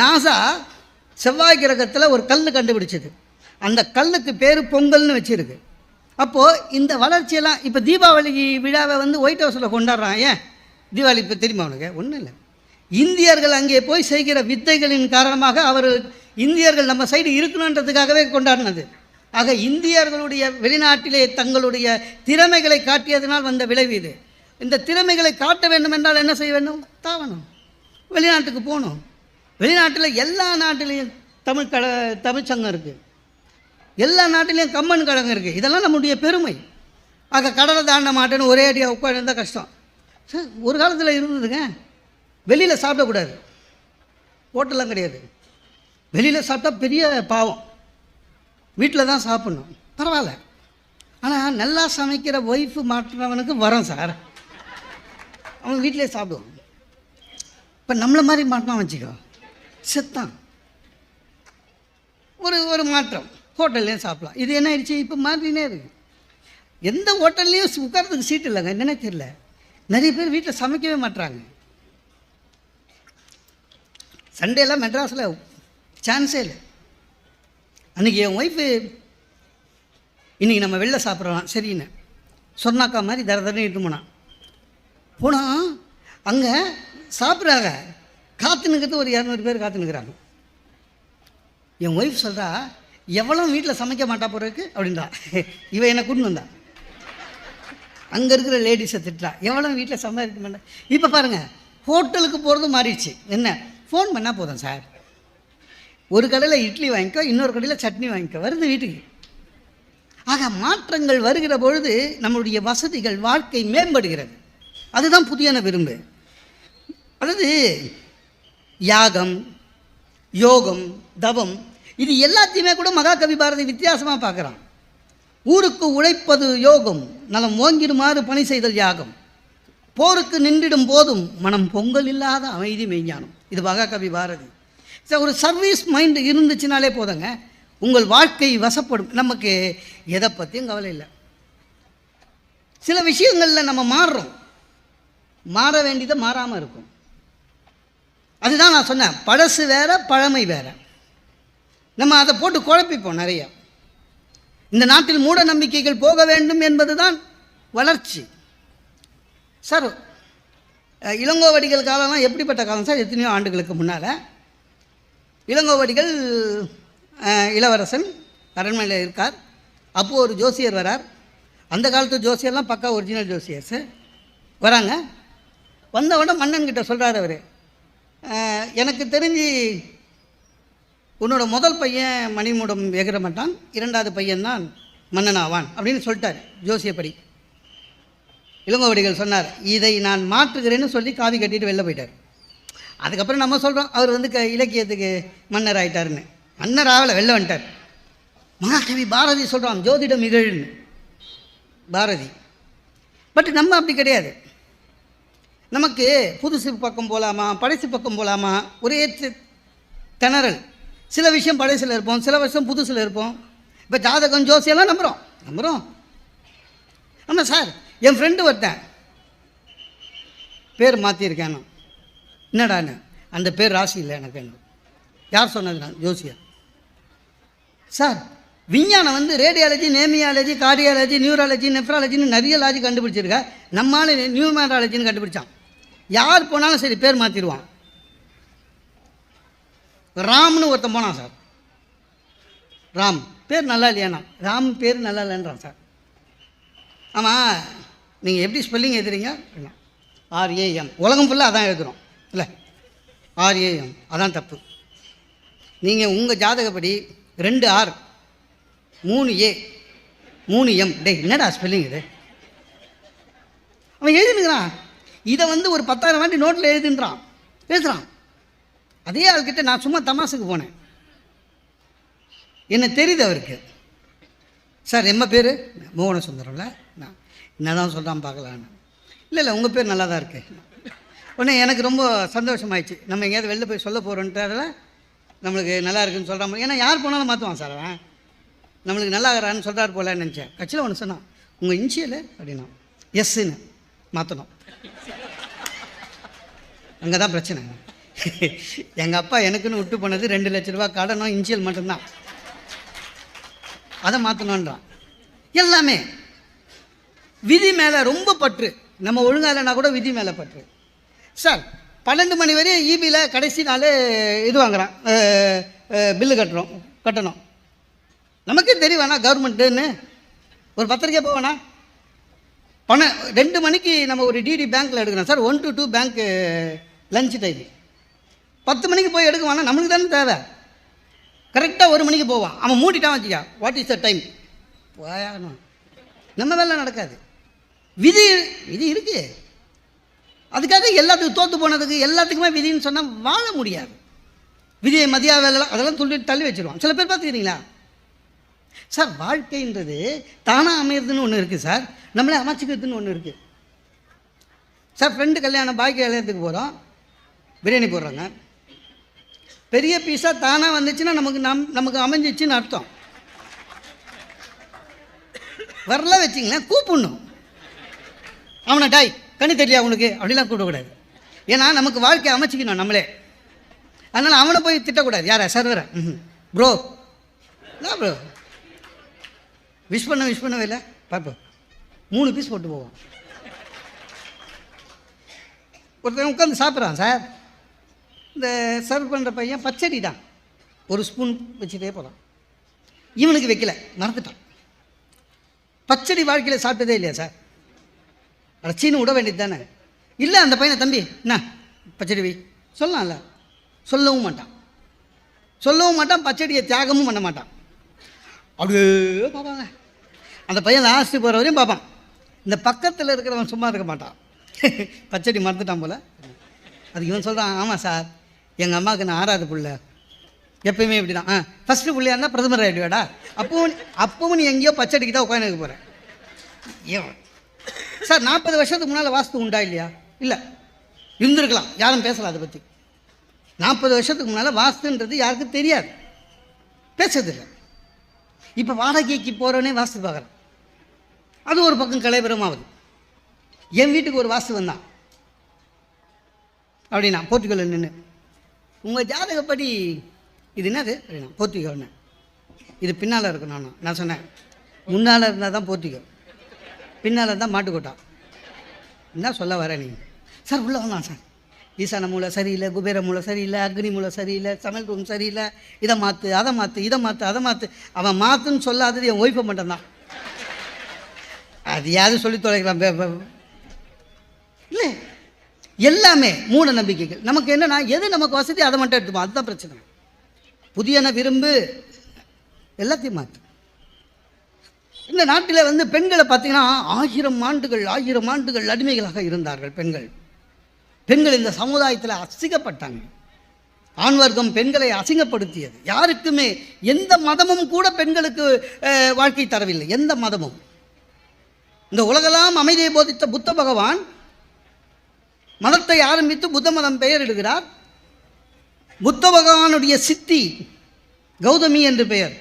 NASA செவ்வாய் கிரகத்தில் ஒரு கல் கண்டுபிடிச்சது. அந்த கல்லுக்கு பேர் பொங்கல்னு வச்சுருக்கு. அப்போது இந்த வளர்ச்சியெல்லாம் இப்போ தீபாவளி விழாவை வந்து ஒயிட் ஹவுஸில் கொண்டாடுறான். ஏன்? தீபாவளி இப்போ தெரியுமா அவனுக்கு ஒன்றும் இல்லை. இந்தியர்கள் அங்கே போய் செய்கிற வித்தைகளின் காரணமாக அவர் இந்தியர்கள் நம்ம சைடு இருக்கணுன்றதுக்காகவே கொண்டாடினது. ஆக இந்தியர்களுடைய வெளிநாட்டிலே தங்களுடைய திறமைகளை காட்டியதனால் வந்த விளைவு இது. இந்த திறமைகளை காட்ட வேண்டும் என்றால் என்ன செய்ய வேண்டும்? தாவணும். வெளிநாட்டுக்கு போகணும். வெளிநாட்டில் எல்லா நாட்டிலையும் தமிழ் கட தமிழ் சங்கம் இருக்குது எல்லா நாட்டிலையும் கம்மன் கழகம் இருக்குது இதெல்லாம் நம்முடைய பெருமை. ஆக கடலை தாண்ட மாட்டேன்னு ஒரே அடியாக உட்காந்துருந்தா கஷ்டம். சார் ஒரு காலத்தில் இருந்ததுங்க. வெளியில் சாப்பிடக்கூடாது ஹோட்டல்லாம் கிடையாது. வெளியில் சாப்பிட்டா பெரிய பாவம். வீட்டில் தான் சாப்பிட்ணும். பரவாயில்ல. ஆனால் நல்லா சமைக்கிற ஒய்ஃபு மாட்டுறவனுக்கு வரும் சார். அவன் வீட்டிலே சாப்பிடுவான். இப்போ நம்மளை மாதிரி மாட்டினா வச்சுக்கோ. செத்தான். ஒரு ஒரு மாற்றம். ஹோட்டல்லையும் சாப்பிடலாம். இது என்ன ஆயிடுச்சு? இப்போ மாறினே இருக்கு. எந்த ஹோட்டல்லையும் உட்காரத்துக்கு சீட் இல்லைங்க. என்னென்ன தெரியல. நிறைய பேர் வீட்டில் சமைக்கவே மாட்றாங்க. சண்டேலாம் மெட்ராஸில் சான்ஸே இல்லை. அன்றைக்கி என் ஒய்ஃபு இன்றைக்கி நம்ம வெளில சாப்பிட்றலாம் சரின்னு சொன்னாக்கா மாதிரி தர தரன்னு இட்டு போனான். போனால் அங்கே சாப்பிட்றாங்க. காத்து நிற்கிறது ஒரு இரநூறு பேர் காத்து நிற்கிறாங்க என் ஒய்ஃப் சொல்கிறா எவ்வளோ வீட்டில் சமைக்க மாட்டா போகிறதுக்கு அப்படின்றா. இவன் என்னை கூட்டின்னு வந்தா. அங்கே இருக்கிற லேடிஸை திட்டுறா. எவ்வளோ வீட்டில் சம்பாதிக்க மாட்டேன் இப்போ பாருங்கள் ஹோட்டலுக்கு போகிறது மாறிடுச்சு. என்ன? ஃபோன் பண்ணால் போதும் சார் ஒரு கடையில் இட்லி வாங்கிக்கோ இன்னொரு கடையில் சட்னி வாங்கிக்கோ வருது வீட்டுக்கு. ஆக மாற்றங்கள் வருகிற பொழுது நம்மளுடைய வசதிகள் வாழ்க்கை மேம்படுகிறது. அதுதான் புதியன விரும்பு. அதாவது யாகம் யோகம் தவம் இது எல்லாத்தையுமே கூட மகாகவி பாரதி வித்தியாசமாக பார்க்குறான். ஊருக்கு உழைப்பது யோகம் நலம் ஓங்கிடுமாறு பணி செய்தல் யாகம். போருக்கு நின்றிடும் போதும் மனம் பொங்கல் இல்லாத அமைதி மெய்ஞானம். இது மகாகவி பாரதி. சரி ஒரு சர்வீஸ் மைண்டு இருந்துச்சுனாலே போதுங்க. உங்கள் வாழ்க்கை வசப்படும். நமக்கு எதை பற்றியும் கவலை இல்லை. சில விஷயங்களில் நம்ம மாறுறோம். மாற வேண்டியதை மாறாமல் இருக்கும். அதுதான் நான் சொன்னேன். பழசு வேறு பழமை வேற. நம்ம அதை போட்டு குழப்பிப்போம் நிறைய. இந்த நாட்டில் மூட நம்பிக்கைகள் போக வேண்டும் என்பது தான் வளர்ச்சி. சார் இளங்கோவடிகள் காலம்லாம் எப்படிப்பட்ட காலம் சார்? எத்தனையோ ஆண்டுகளுக்கு முன்னால். இளங்கோவடிகள் இளவரசன் அரண்மனையில் இருக்கார். அப்போது ஒரு ஜோசியர் வரார். அந்த காலத்து ஜோசியர்லாம் பக்கா ஒரிஜினல் ஜோசியர்ஸு வராங்க. வந்த மன்னன்கிட்ட மன்னன் சொல்கிறார் அவர். எனக்கு தெரிஞ்சு உன்னோட முதல் பையன் மணிமுடம் எகிற மாட்டான் இரண்டாவது பையன்தான் மன்னன் ஆவான் அப்படின்னு சொல்லிட்டார் ஜோசியப்படி. இளங்கோவடிகள் சொன்னார் இதை நான் மாற்றுகிறேன்னு சொல்லி காவி கட்டிட்டு வெளில போயிட்டார். அதுக்கப்புறம் நம்ம சொல்கிறோம் அவர் வந்து க இலக்கியத்துக்கு மன்னர் ஆயிட்டாருன்னு. மன்னர் ஆகலை வெளில வந்துட்டார். மகாகவி பாரதி சொல்கிறான் ஜோதிடம் இகழ்னு. பாரதி. பட் நம்ம அப்படி கிடையாது. நமக்கு புதுசு பக்கம் போகலாமா பழசு பக்கம் போகலாமா ஒரே திணறல். சில விஷயம் பழசில் இருப்போம் சில வருஷம் புதுசில் இருப்போம். இப்போ ஜாதகம் ஜோசியெல்லாம் நம்புகிறோம் நம்புகிறோம் ஆமாம் சார் என் ஃப்ரெண்டு ஒருத்தன். பேர் மாற்றிருக்கேன் என்னடான்னு அந்த பேர் ராசி இல்லை எனக்கு வேணும் யார் சொன்னது நான் ஜோசியா சார் விஞ்ஞானம் வந்து ரேடியாலஜி நேமியாலஜி கார்டியாலஜி நியூராலஜி நெஃப்ராலஜின்னு நிறைய லாஜி கண்டுபிடிச்சிருக்கா நம்மால் நியூமராலஜின்னு கண்டுபிடிச்சான். யார் போனாலும் சரி பேர் மாற்றிடுவான் ராம்னு ஒருத்தன் போனான் சார். ராம். பேர் நல்லா இல்லையாண்ணா? ராம் பேர் நல்லா இல்லைன்றான் சார். ஆமாம் நீங்கள் எப்படி ஸ்பெல்லிங் எழுதுறீங்க? ஆர்ஏஎம் உலகம் ஃபுல்லாக அதான் எழுதுகிறோம் இல்லை. ஆர்ஏஎம் அதான் தப்பு. நீங்கள் உங்கள் ஜாதகப்படி ரெண்டு ஆர் மூணு ஏ மூணு எம் டேய் என்னடா ஸ்பெல்லிங் இது? அவன் எழுதினுக்கிறான். இதை வந்து ஒரு பத்தாயிரம் வாட்டி நோட்டில் எழுதுன்றான். பேசுகிறான் அதே ஆள்கிட்ட நான் சும்மா தமாசுக்கு போனேன். என்ன தெரியுது அவருக்கு? சார் எம்ம பேர்? மோகன சுந்தரம்ல நான். என்ன தான் சொல்கிறான் பார்க்கலான்னு இல்லை இல்லை உங்கள் பேர் நல்லா தான் இருக்கு. உடனே எனக்கு ரொம்ப சந்தோஷமாயிடுச்சு. நம்ம எங்கேயாவது வெளில போய் சொல்ல போகிறோன்றதில் நம்மளுக்கு நல்லா இருக்குன்னு சொல்கிற மாதிரி ஏன்னா யார் போனாலும் மாற்றுவான் சார் அவன். நம்மளுக்கு நல்லா இருக்கிறான்னு சொல்கிறாரு போலன்னு நினச்சேன். கட்சியில் ஒன்று சொன்னான். உங்கள் இன்ஷியலு அப்படின்னா எஸ்ஸுன்னு மாற்றணும் அங்கே தான் பிரச்சனை. எங்கள் அப்பா எனக்குன்னு விட்டு போனது ரெண்டு லட்ச ரூபா கடனும் இன்சியல் மட்டும்தான். அதை மாற்றணுன்றான் எல்லாமே. விதி மேலே ரொம்ப பற்று. நம்ம ஒழுங்காக இல்லைனா கூட விதி மேலே பற்று. சார் பன்னெண்டு மணி வரையும் ஈபியில் கடைசி நாள் இது வாங்குகிறான் பில்லு கட்டுறோம். கட்டணும். நமக்கே தெரியும் வேணா கவர்மெண்ட்டுன்னு ஒரு பத்திரிக்கை போவேணா பணம் ரெண்டு மணிக்கு நம்ம ஒரு டிடி பேங்க்கில் எடுக்கிறோம் சார் ஒன் டு டூ பேங்க்கு லஞ்ச் டைம் பத்து மணிக்கு போய் எடுக்க வேணாம் நம்மளுக்கு தானே தேவை. கரெக்டாக ஒரு மணிக்கு போவான் அவன் மூடிட்டான் வச்சுக்கா. வாட் இஸ் த டைம் போயாகணும். நம்ம வேலை நடக்காது. விதி விதி இருக்கு. அதுக்காக எல்லாத்துக்கும் தோற்று போனதுக்கு எல்லாத்துக்குமே விதின்னு சொன்னால் வாழ முடியாது. விதியை மதியா வேலை அதெல்லாம் சொல்லி தள்ளி வச்சுருவான். சில பேர் பார்த்துக்கிறீங்களா? சார் வாழ்க்கைன்றது தானாக அமையிறதுன்னு ஒன்று இருக்குது சார். நம்மளே அமைச்சிக்கிறதுன்னு ஒன்று இருக்குது சார் ஃப்ரெண்டு கல்யாணம் பாக்கி கல்யாணத்துக்கு போகிறோம் பிரியாணி போடுறாங்க. பெரிய பீஸாக தானாக வந்துச்சுன்னா நமக்கு நம் நமக்கு அமைஞ்சிச்சுன்னு அர்த்தம். வரல வச்சிங்களேன் கூப்பிடணும். அவனை டாய் கண்ணு தெரியல அவனுக்கு அப்படிலாம் கூப்பிடக்கூடாது. ஏன்னா நமக்கு வாழ்க்கையை அமைச்சிக்கணும் நம்மளே. அதனால் அவனை போய் திட்டக்கூடாது. யாரா? சர்வரை? ம் ப்ரோ ப்ரோ விஷ் பண்ண விஷ் பண்ணவே இல்லை பார்ப்போம் மூணு பீஸ் போட்டு போவோம் ஒருத்தன் உட்காந்து சாப்பிட்றான் சார் இந்த சர்வ் பண்ணுற பையன் பச்சடி தான். ஒரு ஸ்பூன் வச்சுட்டே போகிறான் இவனுக்கு வைக்கல மறந்துட்டான். பச்சடி வாழ்க்கையில் சாப்பிட்டதே இல்லையா சார் அடச்சின்னு விட வேண்டியது தானே? இல்லை அந்த பையனை தம்பி என்ன பச்சடி வை. சொல்லலாம்ல. சொல்லவும் மாட்டான். சொல்லவும் மாட்டான் பச்சடியை தியாகமும் பண்ண மாட்டான். அப்படியே பார்ப்பாங்க அந்த பையன் லாஸ்ட்டு போகிற வரையும் பார்ப்பான் இந்த பக்கத்தில் இருக்கிறவன் சும்மா இருக்க மாட்டான். பச்சடி மறந்துட்டான் போல். அதுக்கு இவன் சொல்கிறான் ஆமாம் சார் எங்கள் அம்மாவுக்கு நான் ஆறாவது பிள்ளை. எப்பயுமே இப்படி தான் ஆ ஃபஸ்ட்டு பிள்ளையா இருந்தால் பிரதமர் ஆகிடுவாடா அப்பவும் அப்பவும் நீ எங்கேயோ பச்சடிக்கு தான் உட்காந்து போகிறேன் ஏன் சார் நாற்பது வருஷத்துக்கு முன்னால் வாஸ்து உண்டா இல்லையா? இல்லை. இருந்திருக்கலாம். யாரும் பேசலாம் அதை பற்றி நாற்பது வருஷத்துக்கு முன்னால் வாஸ்துன்றது யாருக்கும் தெரியாது. பேசுறதில்லை. இப்போ வாடகைக்கு போகிறவனே வாஸ்து பார்க்குறேன். அது ஒரு பக்கம் கலைபுரமாகுது என் வீட்டுக்கு ஒரு வாஸ்து வந்தான். அப்படின்னா போர்த்துகலில் நின்று உங்கள் ஜாதகப்படி இது என்னது? அப்படின்னா போர்த்துகல்னு இது பின்னால் இருக்கணும் நான் நான் சொன்னேன் முன்னால் இருந்தால் தான் போர்த்துகல் பின்னால் இருந்தால் மாட்டுக்கோட்டா. என்ன சொல்ல வர நீங்கள் சார் உள்ளே வந்தான் சார். ஈசான மூளை சரியில்லை குபேர மூளை சரியில்லை அக்னி மூளை சரியில்லை சமையல் ரூம் சரியில்லை. இதை மாற்று அதை மாற்று இதை மாற்று அதை மாற்று அவன் மாற்றுன்னு சொல்லாதது என் ஒய்ஃபை மட்டும்தான். அது யாரும் சொல்லி தொலைக்கிறான் இல்லை. எல்லாமே மூட நம்பிக்கைகள். நமக்கு என்னன்னா எது நமக்கு வசதி அதை மட்டும் எடுத்துப்போம். அதுதான் பிரச்சனை. புதியன விரும்பு எல்லாத்தையும் மாற்று இந்த நாட்டில் வந்து பெண்களை பார்த்தீங்கன்னா ஆயிரம் ஆண்டுகள் ஆயிரம் ஆண்டுகள் அடிமைகளாக இருந்தார்கள் பெண்கள். பெண்கள் இந்த சமுதாயத்தில் அசிங்கப்பட்டாங்க. ஆண் வர்க்கம் பெண்களை அசிங்கப்படுத்தியது. யாருக்குமே எந்த மதமும் கூட பெண்களுக்கு வாழ்க்கை தரவில்லை. எந்த மதமும். இந்த உலகெல்லாம் அமைதியை போதித்த புத்த பகவான் மதத்தை ஆரம்பித்து புத்த மதம் பெயரிடுகிறார். புத்த பகவானுடைய சித்தி கௌதமி என்று பெயர்.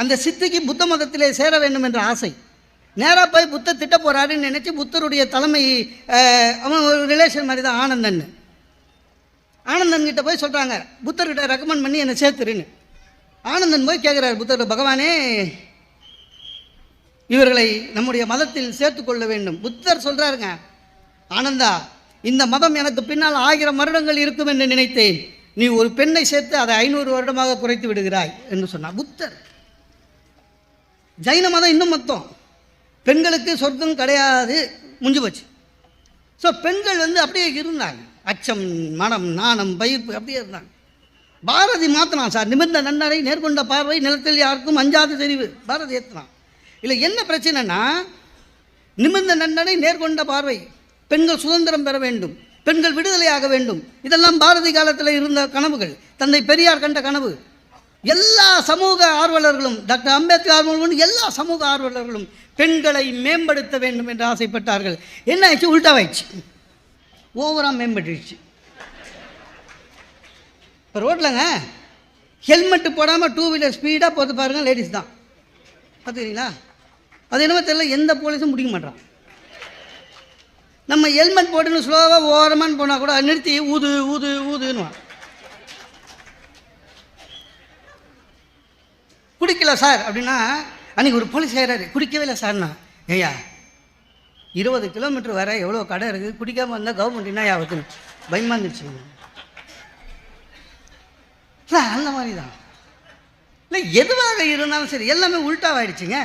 அந்த சித்திக்கு புத்த மதத்திலே சேர வேண்டும் என்ற ஆசை. நேராக போய் புத்தர் திட்ட போகிறாருன்னு நினச்சி புத்தருடைய தலைமை அவன் ஒரு ரிலேஷன் மாதிரி தான் ஆனந்தன். ஆனந்தன் கிட்ட போய் சொல்கிறாங்க புத்தர்கிட்ட ரெக்கமெண்ட் பண்ணி என்னை சேர்த்துருன்னு. ஆனந்தன் போய் கேட்குறாரு புத்தர் பகவானே இவர்களை நம்முடைய மதத்தில் சேர்த்துக்கொள்ள வேண்டும். புத்தர் சொல்கிறாருங்க ஆனந்தா இந்த மதம் எனக்கு பின்னால் ஆயிரம் வருடங்கள் இருக்கும் என்று நினைத்தேன். நீ ஒரு பெண்ணை சேர்த்து அதை ஐநூறு வருடமாக குறைத்து விடுகிறாய் என்று சொன்னார். புத்தர். ஜைன மதம் இன்னும் மொத்தம். பெண்களுக்கு சொர்க்கம் கிடையாது முடிஞ்சு போச்சு. ஸோ பெண்கள் வந்து அப்படியே இருந்தாங்க. அச்சம் மனம் நாணம் பயிர்ப்பு அப்படியே இருந்தாங்க. பாரதி மாற்றினான் சார் நிமிர்ந்த நன்னரை நேர்கொண்ட பார்வை நிலத்தில் யாருக்கும் அஞ்சாத தெரிவு. பாரதி ஏற்றினான் இல்லை என்ன பிரச்சனைனா நிமிர்ந்த நன்னரை நேர்கொண்ட பார்வை. பெண்கள் சுதந்திரம் பெற வேண்டும். பெண்கள் விடுதலையாக வேண்டும். இதெல்லாம் பாரதி காலத்தில் இருந்த கனவுகள். தந்தை பெரியார் கண்ட கனவு. எல்லா சமூக ஆர்வலர்களும் டாக்டர் அம்பேத்கர் முதல் எல்லா சமூக ஆர்வலர்களும் பெண்களை மேம்படுத்த வேண்டும் என்று ஆசைப்பட்டார்கள். என்ன ஆயிடுச்சு? உள்டாவாயிடுச்சு. ஓவராக மேம்பட்டுருச்சு. இப்போ ரோட்லங்க ஹெல்மெட்டு போடாமல் டூ வீலர் ஸ்பீடாக போகிறது பாருங்கள் லேடிஸ் தான். பார்த்துக்கிறீங்களா அது என்னமோ தெரியல எந்த போலீஸும் முடிக்க மாட்டான் நம்ம ஹெல்மெட் போட்டுன்னு ஸ்லோவாக ஓரமான்னு போனால் கூட நிறுத்தி ஊது ஊது ஊதுன்னுவான். குடிக்கல சார் அப்படின்னா அன்றைக்கி ஒரு போலீஸ் ஏறாரு குடிக்கவே இல்லை சார்னா. ஏய்யா இருபது கிலோமீட்டர் வர எவ்வளோ கடை இருக்குது குடிக்காமல் வந்தால் கவர்மெண்ட் என்ன ஆகுதுன்னு? பயமாக இருந்துச்சுங்க இல்லை, அந்த மாதிரி தான் இல்லை எதுவாக இருந்தாலும் சரி எல்லாமே உள்டாவாயிடுச்சுங்க.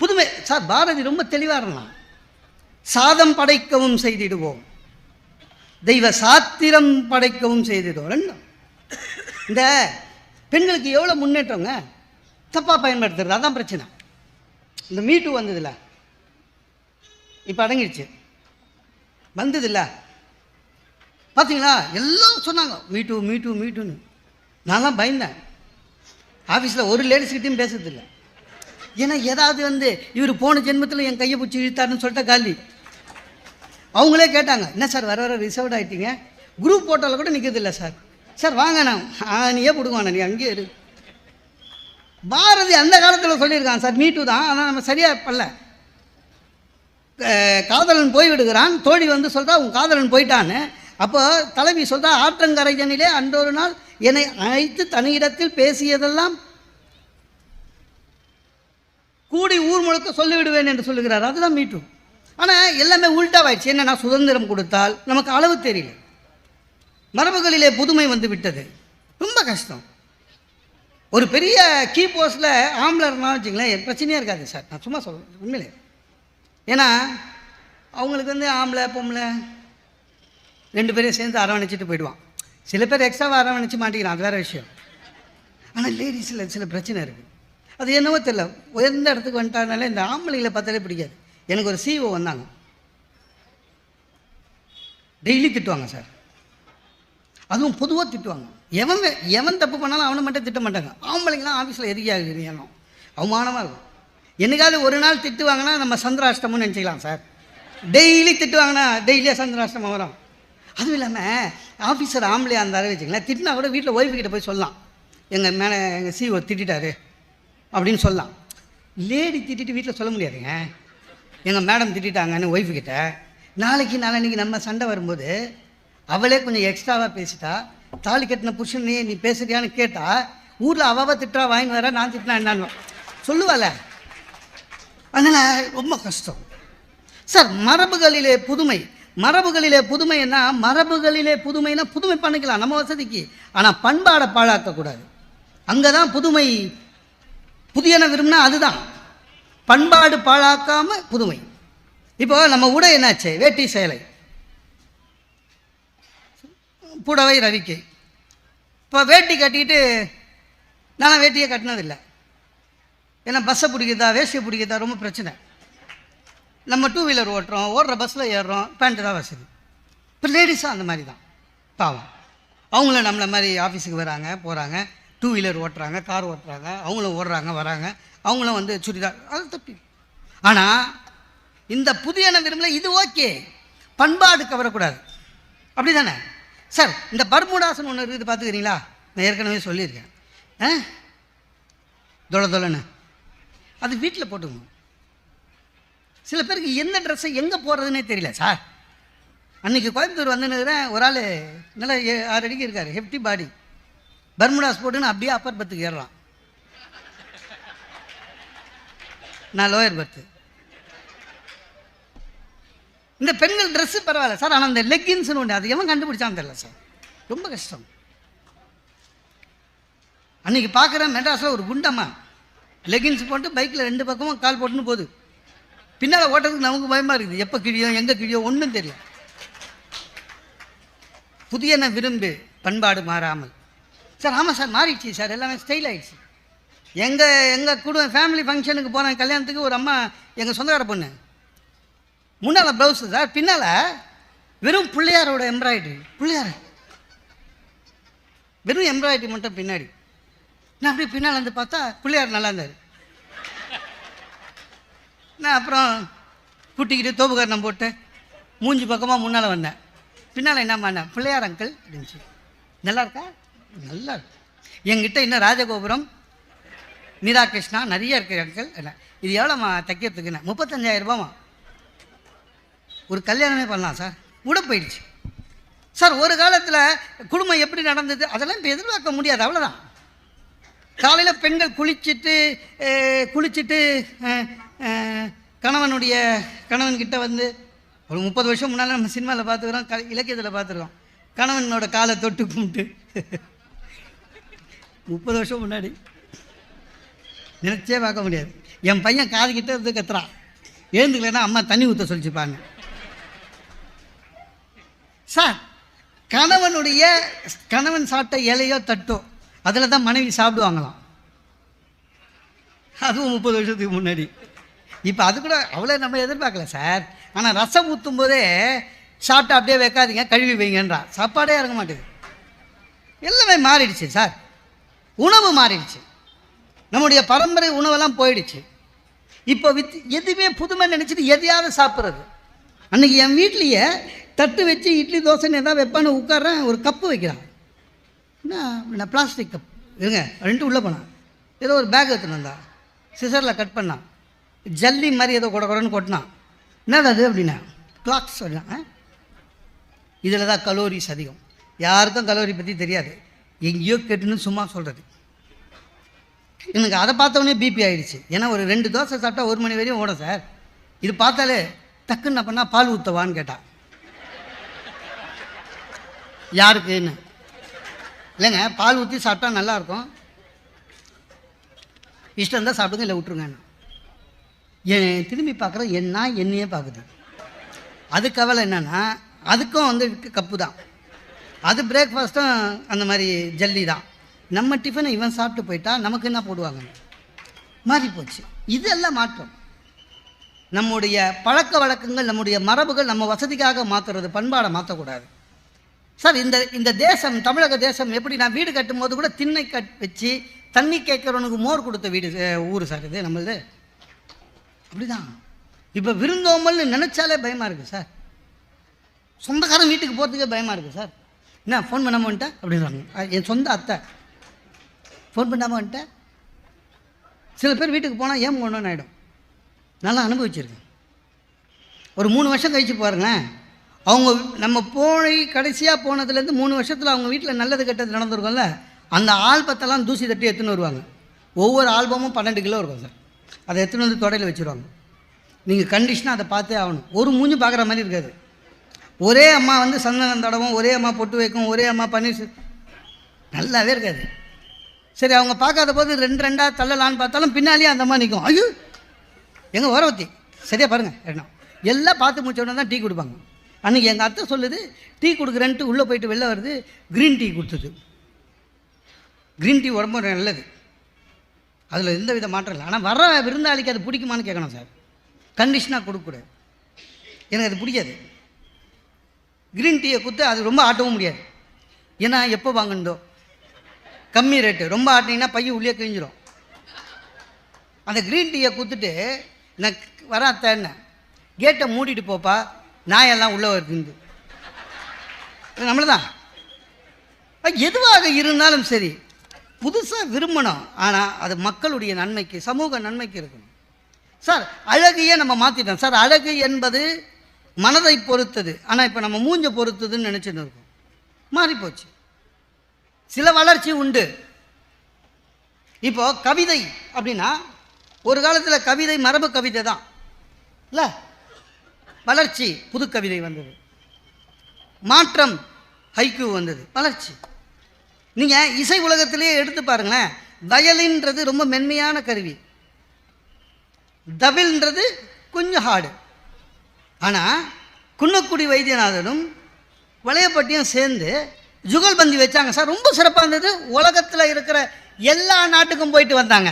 புதுமை சார் பாரதி ரொம்ப தெளிவாக இருந்தான். சாதம் படைக்கவும் செய்திடுவோம். தெய்வ சாத்திரம் படைக்கவும் செய்திடுவோம். ரெண்டும். இந்த பெண்களுக்கு எவ்வளோ முன்னேற்றங்க? தப்பாக பயன்படுத்துறது அதான் பிரச்சனை. இந்த மீட்டு வந்ததில்ல இப்போ அடங்கிடுச்சு. வந்ததில்ல பார்த்தீங்களா எல்லாம் சொன்னாங்க மீட்டு மீட்டு மீட்டுன்னு நான்லாம் பயந்தேன். ஆஃபீஸில் ஒரு லேடிஸ்கிட்டையும் பேசுறதில்ல. ஏன்னா ஏதாவது வந்து இவர் போன ஜென்மத்தில் என் கையை பிடிச்சி இழுத்தாருன்னு சொல்லிட்டு காலி. அவங்களே கேட்டாங்க என்ன சார் வர வர ரிசர்வ்ட் ஆகிட்டீங்க குரூப் போட்டோவில் கூட நிற்கிறதில்ல சார். சார் வாங்க நான் ஆ நீயே பிடுங்க நீ அங்கேயே இரு. பாரதி அந்த காலத்தில் சொல்லியிருக்கான் சார் மீட்டு தான். ஆனால் நம்ம சரியாக பண்ணல. காதலன் போய் விடுகிறான் தோழி வந்து சொல்கிறா உன் காதலன் போயிட்டான்னு. அப்போ தலைவி சொல்கிறா ஆற்றங்கரையனிலே அன்றொரு நாள் என்னை அழைத்து தனியிடத்தில் பேசியதெல்லாம் கூடி ஊர் முழுக்க சொல்லிவிடுவேன் என்று சொல்லுகிறார். அதுதான் மீட்டும் ஆனால் எல்லாமே உள்டாவாயிடுச்சு என்னன்னா சுதந்திரம் கொடுத்தால் நமக்கு அளவு தெரியல. மரபுகளிலே புதுமை வந்து விட்டது. ரொம்ப கஷ்டம். ஒரு பெரிய கீ போஸ்டில் ஆம்பளை இருந்தாலும் வச்சுங்களேன் பிரச்சனையாக இருக்காது சார். நான் சும்மா சொல்கிறேன் உண்மையிலே. ஏன்னா அவங்களுக்கு வந்து ஆம்பளை பொம்பளை ரெண்டு பேரையும் சேர்ந்து அரவணைச்சிட்டு போயிடுவான். சில பேர் எக்ஸ்ட்ராவாக அரவணைச்சு மாட்டிக்கிறான் அது வேறு விஷயம். ஆனால் லேடிஸில் சில பிரச்சனை இருக்குது அது என்னவோ தெரியல. உயர்ந்த இடத்துக்கு வந்துட்டாங்கனால இந்த ஆம்பளைங்களை பார்த்தாலே பிடிக்காது. எனக்கு ஒரு சிஓ வந்தாங்க. டெய்லி திட்டுவாங்க சார். அதுவும் பொதுவாக திட்டுவாங்க. எவன் எவன் தப்பு பண்ணாலும் அவனை மட்டும் திட்ட மாட்டாங்க. ஆம்பளைங்களாம் ஆஃபீஸில் எரியாகிறீங்க அவமானமாக இருக்கும். என்னைக்காவது ஒரு நாள் திட்டுவாங்கன்னா நம்ம சந்திராஷ்டமம்னு நினச்சிக்கலாம் சார். டெய்லி திட்டுவாங்கன்னா டெய்லியாக சந்திராஷ்டமம் வரும். அதுவும் இல்லாமல் ஆஃபீஸர் ஆம்பளையாக இருந்தாலும் வச்சுங்களேன் திட்டினா கூட வீட்டில் ஒய்ஃபு கிட்ட போய் சொல்லலாம். எங்கள் மேலே எங்கள் சிஓ திட்டிட்டாரு அப்படின்னு சொல்லலாம். லேடி திட்டிட்டு வீட்டில் சொல்ல முடியாதுங்க. எங்கள் மேடம் திட்டாங்கன்னு ஒய்ஃபு கிட்ட. நாளைக்கு நாளைக்கு நம்ம சண்டை வரும்போது அவளே கொஞ்சம் எக்ஸ்ட்ராவாக பேசிட்டா தாலி கட்டின புருஷனே நீ பேசுறியான்னு கேட்டா ஊரில் அவ திட்டா வாங்கி வர நான் திட்டினா என்னன்னு. சொல்லுவாள. அதனால் ரொம்ப கஷ்டம். சார் மரபுகளிலே புதுமை. மரபுகளிலே புதுமைன்னா மரபுகளிலே புதுமைனா புதுமை பண்ணிக்கலாம் நம்ம வசதிக்கு. ஆனால் பண்பாடை பாழாக்கக்கூடாது அங்கே தான் புதுமை புதியன விரும்பினா அதுதான். பண்பாடு பாழாக்காம புதுமை. இப்போ நம்ம உடை என்னாச்சு? வேட்டி சேலை. புடவை ரவிக்கை. இப்போ வேட்டி கட்டிட்டு நான் வேட்டியை கட்டினதில்லை. ஏன்னா பஸ்ஸை பிடிக்கிறதா வேஷ்டியை பிடிக்கிறதா ரொம்ப பிரச்சனை. நம்ம டூ வீலர் ஓட்டுறோம் ஓடுற பஸ்ஸில் ஏறுறோம் பேண்ட்டு தான் வசதி. இப்போ லேடிஸும் அந்த மாதிரி தான். பாவம். அவங்களும் நம்மளை மாதிரி ஆஃபீஸுக்கு வராங்க போகிறாங்க டூ வீலர் ஓட்டுறாங்க கார் ஓட்டுறாங்க அவங்களும் ஓடுறாங்க வராங்க. அவங்களும் வந்து சுடிதார் அது தப்பி. ஆனால் இந்த புதியன விரும்பல இது ஓகே பண்பாடு கவரக்கூடாது. அப்படி தானே சார் இந்த பர்முடாசன் ஒன்று இருக்குது பார்த்துக்கிறீங்களா? நான் ஏற்கனவே சொல்லியிருக்கேன். ஆ? தொலை தொலைன்னு அது வீட்டில் போட்டுங்க சில பேருக்கு எந்த ட்ரெஸ்ஸை எங்கே போடுறதுனே தெரியல சார். அன்றைக்கி கோயம்புத்தூர் வந்துன்னுக்கிறேன் ஒரு ஆள் நல்லா ஏ- ஆறு அடிக்கு இருக்கார் ஹெப்டி பாடி பர்முடாஸ் போட்டுன்னு அப்படியே அப்பர் பத்துக்கு ஏறலாம். நான் லோயர் பர்த்து இந்த பெண்கள் ட்ரெஸ்ஸு பரவாயில்ல. சார் ஆனால் அந்த லெக்கின்ஸ்னு ஒன்று அது எவன் கண்டுபிடிச்சான்னு தெரியல சார். ரொம்ப கஷ்டம். அன்றைக்கி பார்க்குறேன் மெட்ராஸில் ஒரு குண்டம்மா லெகின்ஸ் போட்டு பைக்கில் ரெண்டு பக்கமும் கால் போட்டுன்னு போகுது. பின்னால் ஓட்டுறதுக்கு நமக்கு பயமாக இருக்குது. எப்போ கிழியோ எங்கே கிழியோ ஒன்றும் தெரியல. புதியன விரும்பு பண்பாடு மாறாமல். சார் ஆமாம் சார் மாறிடுச்சு சார். எல்லாமே ஸ்டைல் ஆகிடுச்சு எங்கள் எங்கள் குடும்ப ஃபேமிலி ஃபங்க்ஷனுக்கு போன கல்யாணத்துக்கு ஒரு அம்மா எங்கள் சொந்தக்கார பொண்ணு. முன்னால் ப்ளவுஸு சார் பின்னால் வெறும் பிள்ளையாரோட எம்ப்ராய்டரி பிள்ளையார்? வெறும் எம்ப்ராய்டரி மட்டும் பின்னாடி. நான் அப்படியே பின்னால் வந்து பார்த்தா பிள்ளையார் நல்லா இருந்தார். நான் அப்புறம் கூட்டிக்கிட்டு தோப்புக்காரணம் போட்டு மூஞ்சி பக்கமாக முன்னால் வந்தேன். பின்னால் என்ன பண்ணேன்? பிள்ளையார் அங்கிள் அப்படின்ச்சு நல்லா இருக்கா? நல்லா இருக்கு. எங்கிட்ட இன்னும் ராஜகோபுரம் மீரா கிருஷ்ணா நிறைய இருக்கு அங்கிள் என்ன? இது எவ்வளோம்மா தைக்கிறதுக்குண்ணே முப்பத்தஞ்சாயிரம் ரூபாமா ஒரு கல்யாணமே பண்ணலாம் சார். கூட போயிடுச்சு. சார் ஒரு காலத்தில் குடும்பம் எப்படி நடந்தது? அதெல்லாம் இப்போ எதிர்பார்க்க முடியாது. அவ்வளோதான் காலையில் பெண்கள் குளிச்சுட்டு குளிச்சுட்டு கணவனுடைய கணவன்கிட்ட வந்து ஒரு முப்பது வருஷம் முன்னால் நம்ம சினிமாவில் பார்த்துக்கிறோம் க இலக்கியத்தில் பார்த்துருக்கோம் கணவனோட காலை தொட்டு கும்பிட்டு. முப்பது வருஷம் முன்னாடி. நினச்சே பார்க்க முடியாது. என் பையன் காதுகிட்ட இருந்து கத்துறான். எழுந்துக்கலைன்னா அம்மா தண்ணி ஊற்ற சொல்லிச்சுப்பாங்க. சார் கணவனுடைய கணவன் சாப்பிட்ட இலையோ தட்டோ அதில் தான் மனைவி சாப்பிடுவாங்களாம். அதுவும் முப்பது வருஷத்துக்கு முன்னாடி. இப்போ அது கூட அவ்வளோ நம்ம எதிர்பார்க்கல சார். ஆனால் ரசம் ஊற்றும் போதே சாப்பிட்டு அப்படியே வைக்காதீங்க கழுவி வைங்கன்றா. சாப்பாடே இறங்க மாட்டேது எல்லாமே மாறிடுச்சு சார். உணவு மாறிடுச்சு. நம்முடைய பரம்பரை உணவெல்லாம் போயிடுச்சு. இப்போ வித் எதுவுமே புதுமை நினச்சிட்டு எதையாவது சாப்பிட்றது. அன்றைக்கி என் வீட்லேயே தட்டு வச்சு இட்லி தோசைன்னு எதாவது வைப்பான்னு உட்கார்றேன் ஒரு கப்பு வைக்கிறான். என்ன பிளாஸ்டிக் கப் இருங்க ரெண்டு உள்ளே போனான். ஏதோ ஒரு பேக் எடுத்துன்னு வந்தான் சிசரில் கட் பண்ணான். ஜல்லி மாதிரி ஏதோ கொட கொடன்னு கொட்டினான். என்னது அது அப்படின்னா? கிளாக்ஸ் சொன்னான் இதில் தான் கலோரிஸ் அதிகம். யாருக்கும் கலோரி பற்றி தெரியாது. எங்கேயோ கேட்டுன்னு சும்மா சொல்கிறது எனக்கு அதை பார்த்தோன்னே பிபி ஆயிடுச்சு. ஏன்னா ஒரு ரெண்டு தோசை சாப்பிட்டா ஒரு மணி வரையும் ஓடும் சார். இது பார்த்தாலே டக்குன்னு பண்ணால் பால் ஊற்றவான்னு கேட்டான் யாருக்குன்னு? இல்லைங்க பால் ஊற்றி சாப்பிட்டா நல்லாயிருக்கும். இஷ்டம் இருந்தால் சாப்பிடுங்க இல்லை விட்டுருங்கன்னு என் திரும்பி பார்க்குற என்ன என்னையே பார்க்குது. அது கவலை என்னென்னா அதுக்கும் வந்து கப்பு தான் அது பிரேக்ஃபாஸ்ட்டும் அந்த மாதிரி ஜல்லி தான். நம்ம டிஃபனை இவன் சாப்பிட்டு போயிட்டா நமக்கு என்ன போடுவாங்க? மாறி போச்சு. இதெல்லாம் மாற்றம். நம்முடைய பழக்க வழக்கங்கள் நம்முடைய மரபுகள் நம்ம வசதிக்காக மாற்றுறது பண்பாடை மாற்றக்கூடாது சார் இந்த இந்த தேசம் தமிழக தேசம் எப்படி? நான் வீடு கட்டும்போது கூட திண்ணை கட் வச்சு தண்ணி கேட்குறவனுக்கு மோர் கொடுத்த வீடு ஊர் சார் இது நம்மளது. அப்படிதான். இப்போ விருந்தோம்பல்னு நினச்சாலே பயமாக இருக்குது சார். சொந்தக்காரன் வீட்டுக்கு போகிறதுக்கே பயமாக இருக்குது சார். என்ன ஃபோன் பண்ணாமல் வந்துட்டேன் அப்படின்றாங்க. என் சொந்த அத்தை. ஃபோன் பண்ணாமல் வந்துட்டேன் சில பேர் வீட்டுக்கு போனால் ஏன் போகணும்னு ஆகிடும் நல்லா அனுபவிச்சிருக்கேன். ஒரு மூணு வருஷம் கழிச்சு பாருங்களேன். அவங்க நம்ம போய் கடைசியாக போனதுலேருந்து மூணு வருஷத்தில் அவங்க வீட்டில் நல்லது கெட்டது நடந்திருக்கும்ல அந்த ஆல்பத்தெல்லாம் தூசி தட்டி எடுத்துன்னு வருவாங்க. ஒவ்வொரு ஆல்பமும் பன்னெண்டு கிலோ இருக்கும் சார். அதை எடுத்துன்னு வந்து தொடையில் வச்சுருவாங்க. நீங்கள் கண்டிஷனாக அதை பார்த்தே ஆகணும். ஒரு மூஞ்சி பார்க்குற மாதிரி இருக்காது. ஒரே அம்மா வந்து சந்தனம் தடவும் ஒரே அம்மா பொட்டு வைக்கும் ஒரே அம்மா பன்னீர் நல்லாவே இருக்காது. சரி அவங்க பார்க்காத போது ரெண்டு ரெண்டாக தள்ளலான்னு பார்த்தாலும் பின்னாலேயே அந்த அம்மா நிற்கும் ஐயோ! எங்கள் ஓரவத்தி சரியா பாருங்கள் என்ன எல்லாம் பார்த்து முடிச்ச தான் டீ கொடுப்பாங்க. அன்றைக்கி எங்கள் அத்தை சொல்லுது டீ கொடுக்குறேன்ட்டு உள்ளே போயிட்டு வெளில வருது க்ரீன் டீ கொடுத்தது. க்ரீன் டீ உடம்பு நல்லது. அதில் எந்த வித மாற்றம் இல்லை. ஆனால் வர விருந்தாளிக்கு அது பிடிக்குமான்னு கேட்கணும் சார். கண்டிஷனாக கொடுக்கக்கூடாது எனக்கு அது பிடிக்காது. க்ரீன் டீயை கொடுத்து அது ரொம்ப ஆட்டவும் முடியாது. ஏன்னா எப்போ வாங்கினதோ. கம்மி ரேட்டு ரொம்ப ஆட்டினீங்கன்னா பையன் உள்ளே கிழிஞ்சிரும். அந்த க்ரீன் டீயை கொடுத்துட்டு நான் வர அத்தேன்ன கேட்டை மூடிட்டு போப்பா. நாயெல்லாம் உள்ளே வருது நம்மள தான் எதுவாக இருந்தாலும் சரி புதுசாக விரும்பணும். ஆனால் அது மக்களுடைய நன்மைக்கு சமூக நன்மைக்கு இருக்கணும். சார் அழகையே நம்ம மாற்றிட்டோம் சார் அழகு என்பது மனதை பொறுத்தது. ஆனால் இப்போ நம்ம மூஞ்ச பொறுத்ததுன்னு நினச்சிட்டு இருக்கோம். மாறிப்போச்சு. சில வளர்ச்சி உண்டு. இப்போ கவிதை அப்படின்னா ஒரு காலத்தில் கவிதை மரபு கவிதை தான் இல்லை? வளர்ச்சி புது கவிதை வந்தது. மாற்றம் ஹைக்கு வந்தது. வளர்ச்சி. நீங்கள் இசை உலகத்திலே எடுத்து பாருங்களேன். வயலின்றது ரொம்ப மென்மையான கருவி. தவில்ன்றது கொஞ்சம் ஹார்டு ஆனால் குன்னக்குடி வைத்தியநாதனும் வளையப்பட்டியும் சேர்ந்து ஜுகல்பந்தி வச்சாங்க சார். ரொம்ப சிறப்பாக இருந்தது. உலகத்தில் இருக்கிற எல்லா நாட்டுக்கும் போயிட்டு வந்தாங்க.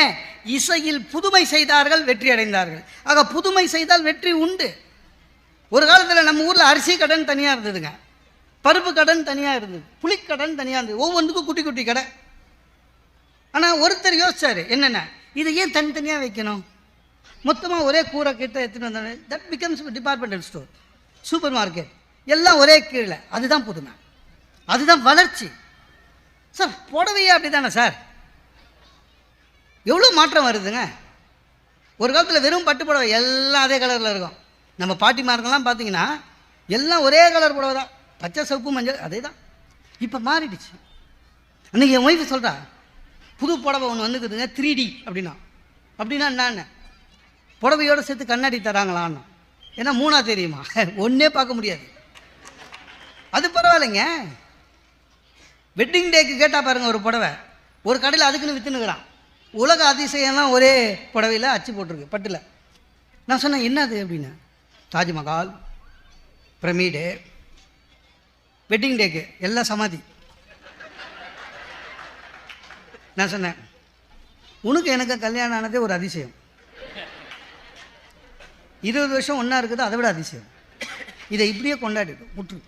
ஏன்? இசையில் புதுமை செய்தார்கள் வெற்றி அடைந்தார்கள். ஆக புதுமை செய்தால் வெற்றி உண்டு. ஒரு காலத்தில் நம்ம ஊரில் அரிசி கடன் தனியாக இருந்ததுங்க. பருப்பு கடன் தனியாக இருந்தது. புளிக்கடன் தனியாக இருந்தது. ஒவ்வொன்றுக்கும் குட்டி குட்டி கடை. ஆனால் ஒருத்தர் யோசிச்சார் என்னென்ன? இதை ஏன் தனித்தனியாக வைக்கணும்? மொத்தமாக ஒரே கூரை கிட்ட எடுத்துன்னு வந்தாங்க that becomes departmental store supermarket எல்லாம் ஒரே கீழே. அதுதான் புதுமை. அதுதான் வளர்ச்சி. சார் புடவையே அப்படி தானே சார்? எவ்வளோ மாற்றம் வருதுங்க? ஒரு காலத்தில் வெறும் பட்டு புடவை எல்லாம் அதே கலரில் இருக்கும். நம்ம பாட்டிமார்கள்லாம் பார்த்தீங்கன்னா எல்லாம் ஒரே கலர் புடவை தான். பச்சை சவுப்பு மஞ்சள் அதே தான் இப்போ மாறிடுச்சு. அன்றைக்கி என் ஒய்ஃபு சொல்கிறா புது புடவை ஒன்று வந்துக்குதுங்க த்ரீ டி அப்படின்னா. அப்படின்னா என்னென்ன? புடவையோடு சேர்த்து கண்ணாடி தராங்களான்னு. ஏன்னா மூணா தெரியுமா ஒன்றே பார்க்க முடியாது. அது பரவாயில்லைங்க. வெட்டிங் டேக்கு கேட்டால் பாருங்கள் ஒரு புடவை. ஒரு கடையில் அதுக்குன்னு விற்றுனுக்குறான் உலக அதிசயம்லாம் ஒரே புடவையில் அச்சு போட்டிருக்கு பட்டில். நான் சொன்னேன் என்னது? அப்படின்னு. தாஜ்மஹால் பிரமிடு வெட்டிங் டேக்கு எல்லாம் சமாதி. நான் சொன்னேன் உனக்கு எனக்கு கல்யாணம் ஆனதே ஒரு அதிசயம். இருபது வருஷம் ஒன்றா இருக்குது அதை விட அதிசயம். இதை இப்படியே கொண்டாடிட்டு விட்டுரு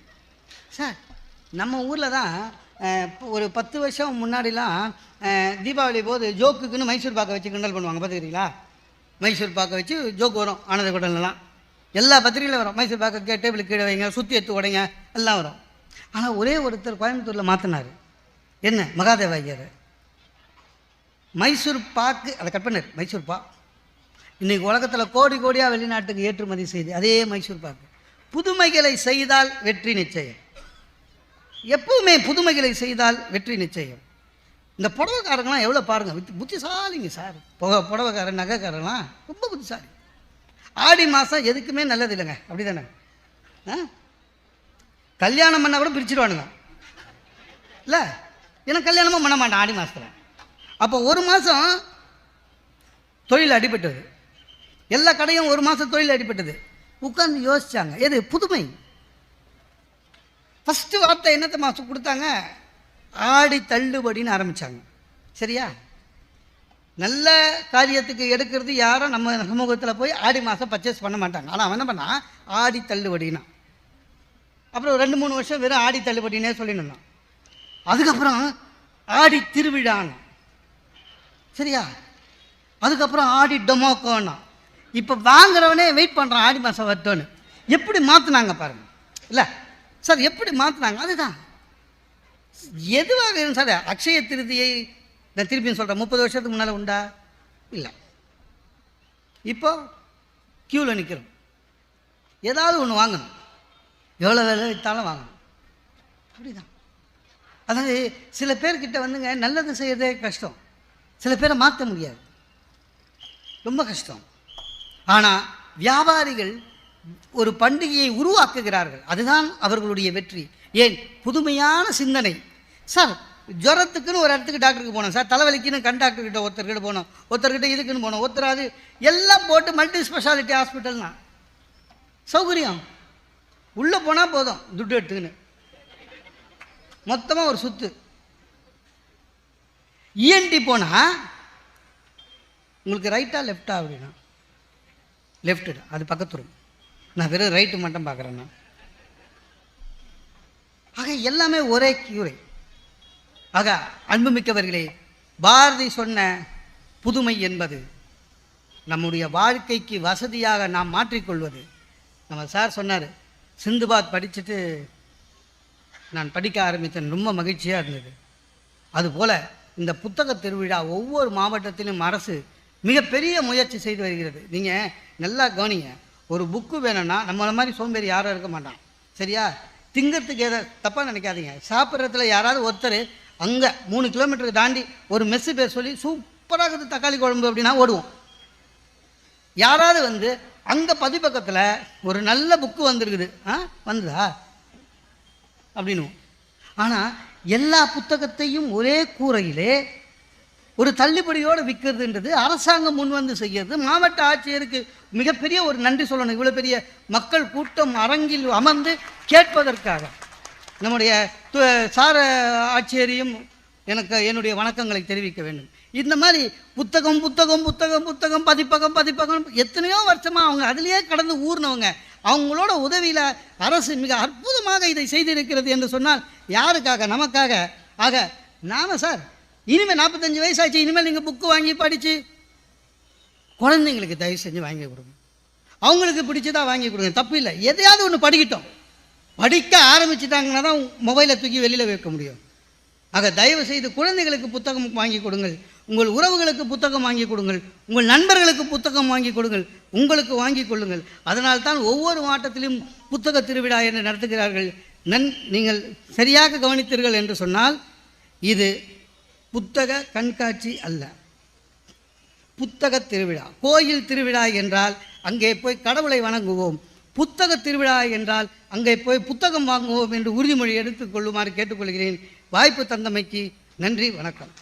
சார் நம்ம ஊரில் தான் இப்போ ஒரு பத்து வருஷம் முன்னாடிலாம் தீபாவளி போது ஜோக்குக்குன்னு மைசூர் பாக்கை வச்சு கிண்டல் பண்ணுவாங்க பார்த்துக்கிறீங்களா? மைசூர் பாக்கை வச்சு ஜோக்கு வரும் ஆனந்த குடல்லாம் எல்லா பத்திரிகையிலும் வரும். மைசூர் பாக்க கே டேபிள் கீழே வைங்க சுற்றி எடுத்து உடைங்க எல்லாம் வரும். ஆனால் ஒரே ஒருத்தர் கோயம்புத்தூரில் மாற்றினார் என்ன? மகாதேவ ஐயர். மைசூர் பாக்கு அதை கட் பண்ணார். மைசூர் பா. இன்னைக்கு உலகத்தில் கோடி கோடியாக வெளிநாட்டுக்கு ஏற்றுமதி செய்து அதே மைசூர் பாக்கு. புதுமைகளை செய்தால் வெற்றி நிச்சயம். எப்பவுமே புதுமைகளை செய்தால் வெற்றி நிச்சயம். இந்த புடவைக்காரங்களாம் எவ்வளோ பாருங்கள் வித் புத்திசாலிங்க சார். புக புடவைக்காரன் நகைக்காரங்களாம் ரொம்ப புத்திசாலி. ஆடி மாதம் எதுக்குமே நல்லது இல்லைங்க. அப்படி தானே ஆ? கல்யாணம் பண்ணால் கூட பிரிச்சுடுவானுங்க இல்லை? எனக்கு கல்யாணமும் பண்ண மாட்டேன் ஆடி மாதத்தில் அப்போ ஒரு மாதம் தொழில் அடிபட்டது. எல்லா கடையும் ஒரு மாதம் தொழில் அடிபட்டது. உட்கார்ந்து யோசிச்சாங்க. எது? புதுமை. ஃபஸ்ட்டு வார்த்தை என்னத்தை மாதம் கொடுத்தாங்க? ஆடி தள்ளுபடின்னு ஆரம்பித்தாங்க சரியா? நல்ல காரியத்துக்கு எடுக்கிறது யாரும் நம்ம சமூகத்தில் போய் ஆடி மாதம் பர்ச்சேஸ் பண்ண மாட்டாங்க. ஆனால் அவன் என்ன பண்ணான் ஆடி தள்ளுபடினா. அப்புறம் ரெண்டு மூணு வருஷம் வெறும் ஆடி தள்ளுபடினே சொல்லிட்டு அதுக்கப்புறம் ஆடி திருவிழான்னு சரியா? அதுக்கப்புறம் ஆடி டொமோக்கோன்னா இப்போ வாங்குறவனே வெயிட் பண்ணுறான் ஆடி மாதம் வரட்டோன்னு எப்படி மாற்றினாங்க பாருங்க. இல்லை சார் எப்படி மாற்றினாங்க அதுதான். எதுவாக இருந்தாலும் சார் அக்ஷய திருதியை நான் திருப்பியும் சொல்கிறேன் முப்பது வருஷத்துக்கு முன்னால் உண்டா? இல்லை. இப்போ க்யூவில் நிற்கிறோம் ஏதாவது ஒன்று வாங்கணும். எவ்வளோ வேலை விற்றாலும் வாங்கணும். அப்படிதான். அதாவது சில பேர்கிட்ட வந்துங்க நல்லது செய்கிறதே கஷ்டம். சில பேரை மாற்ற முடியாது. ரொம்ப கஷ்டம். ஆனால் வியாபாரிகள் ஒரு பண்டிகையை உருவாக்குகிறார்கள். அதுதான் அவர்களுடைய வெற்றி. ஏன்? புதுமையான சிந்தனை. சார் ஜுரத்துக்குன்னு ஒரு இடத்துக்கு டாக்டருக்கு போனோம் சார் தலைவலிக்குன்னு கண் டாக்டர்கிட்ட ஒருத்தர்கிட்ட போனோம். ஒருத்தர்கிட்ட இதுக்குன்னு போனோம் ஒருத்தர் அது எல்லாம் போட்டு மல்டி ஸ்பெஷாலிட்டி ஹாஸ்பிட்டல்னா சௌகரியம். உள்ளே போனால் போதும் துட்டு எடுத்துக்கின்னு. மொத்தமாக ஒரு சுத்து. இஎன்டி போனால் உங்களுக்கு ரைட்டாக லெஃப்டா அப்படின்னா. லெஃப்ட்டு அது பக்கத்து room. நான் வெறும் ரைட்டு மட்டும் பார்க்குறேன்னா ஆக எல்லாமே ஒரே கியூரை ஆக அன்புமிக்கவர்களே பாரதி சொன்ன புதுமை என்பது நம்முடைய வாழ்க்கைக்கு வசதியாக நாம் மாற்றிக்கொள்வது. நம்ம சார் சொன்னார் சிந்துபாத் படிச்சுட்டு நான் படிக்க ஆரம்பித்தேன். ரொம்ப மகிழ்ச்சியாக இருந்தது. அதுபோல் இந்த புத்தக திருவிழா ஒவ்வொரு மாவட்டத்திலும் அரசு மிகப்பெரிய முயற்சி செய்து வருகிறது. நீங்கள் நல்லா கவனிங்க. ஒரு புக்கு வேணும்னா நம்மளை மாதிரி சோம்பேறி யாரும் இருக்க மாட்டான். சரியா? திங்கிறதுக்கு எதை தப்பாக நினைக்காதீங்க. சாப்பிட்றதுல யாராவது ஒருத்தர் அங்கே மூணு கிலோமீட்டருக்கு தாண்டி ஒரு மெஸ்ஸு பேர் சொல்லி சூப்பராக இருக்குது தக்காளி குழம்பு அப்படின்னா ஓடுவோம். யாராவது வந்து அங்கே பதிப்பக்கத்தில் ஒரு நல்ல புக்கு வந்திருக்குது. ஆ வந்ததா? அப்படின்னு ஆனால் எல்லா புத்தகத்தையும் ஒரே கூரையிலே ஒரு தள்ளுபடியோடு விற்கிறதுன்றது அரசாங்கம் முன் வந்து செய்கிறது மாவட்ட ஆட்சியருக்கு மிகப்பெரிய ஒரு நன்றி சொல்லணும். இவ்வளோ பெரிய மக்கள் கூட்டம் அரங்கில் அமர்ந்து கேட்பதற்காக. நம்முடைய து- சார ஆட்சியரையும் எனக்கு என்னுடைய வணக்கங்களை தெரிவிக்க வேண்டும். இந்த மாதிரி புத்தகம் புத்தகம் புத்தகம் புத்தகம் பதிப்பகம் பதிப்பகம் எத்தனையோ வருஷமாக அவங்க அதிலேயே கடந்து ஊர்னவங்க. அவங்களோட உதவியில் அரசு மிக அற்புதமாக இதை செய்திருக்கிறது என்று சொன்னால் யாருக்காக? நமக்காக. ஆக நாம சார் இனிமேல் நாற்பத்தஞ்சு வயசாச்சு இனிமேல் நீங்கள் புக்கு வாங்கி படித்து குழந்தைங்களுக்கு தயவு செஞ்சு வாங்கி கொடுங்க. அவங்களுக்கு பிடிச்சதாக வாங்கி கொடுங்க. தப்பு இல்லை. எதையாவது ஒன்று படிக்கட்டும். படிக்க ஆரம்பிச்சிட்டாங்கன்னா தான் மொபைலை தூக்கி வெளியில் வைக்க முடியும். ஆக தயவு செய்து குழந்தைகளுக்கு புத்தகம் வாங்கி கொடுங்கள். உங்கள் உறவுகளுக்கு புத்தகம் வாங்கி கொடுங்கள். உங்கள் நண்பர்களுக்கு புத்தகம் வாங்கி கொடுங்கள். உங்களுக்கு வாங்கி கொள்ளுங்கள். அதனால்தான் ஒவ்வொரு மாவட்டத்திலும் புத்தக திருவிழா என்று நடத்துகிறார்கள். நன் நீங்கள் சரியாக கவனித்தீர்கள் என்று சொன்னால் இது புத்தக கண்காட்சி அல்ல. புத்தக திருவிழா. கோயில் திருவிழா என்றால் அங்கே போய் கடவுளை வணங்குவோம். புத்தக திருவிழா என்றால் அங்கே போய் புத்தகம் வாங்குவோம் என்று உறுதிமொழி எடுத்துக் கொள்ளுமாறு கேட்டுக்கொள்கிறேன். வாய்ப்பு தந்தமைக்கு நன்றி வணக்கம்.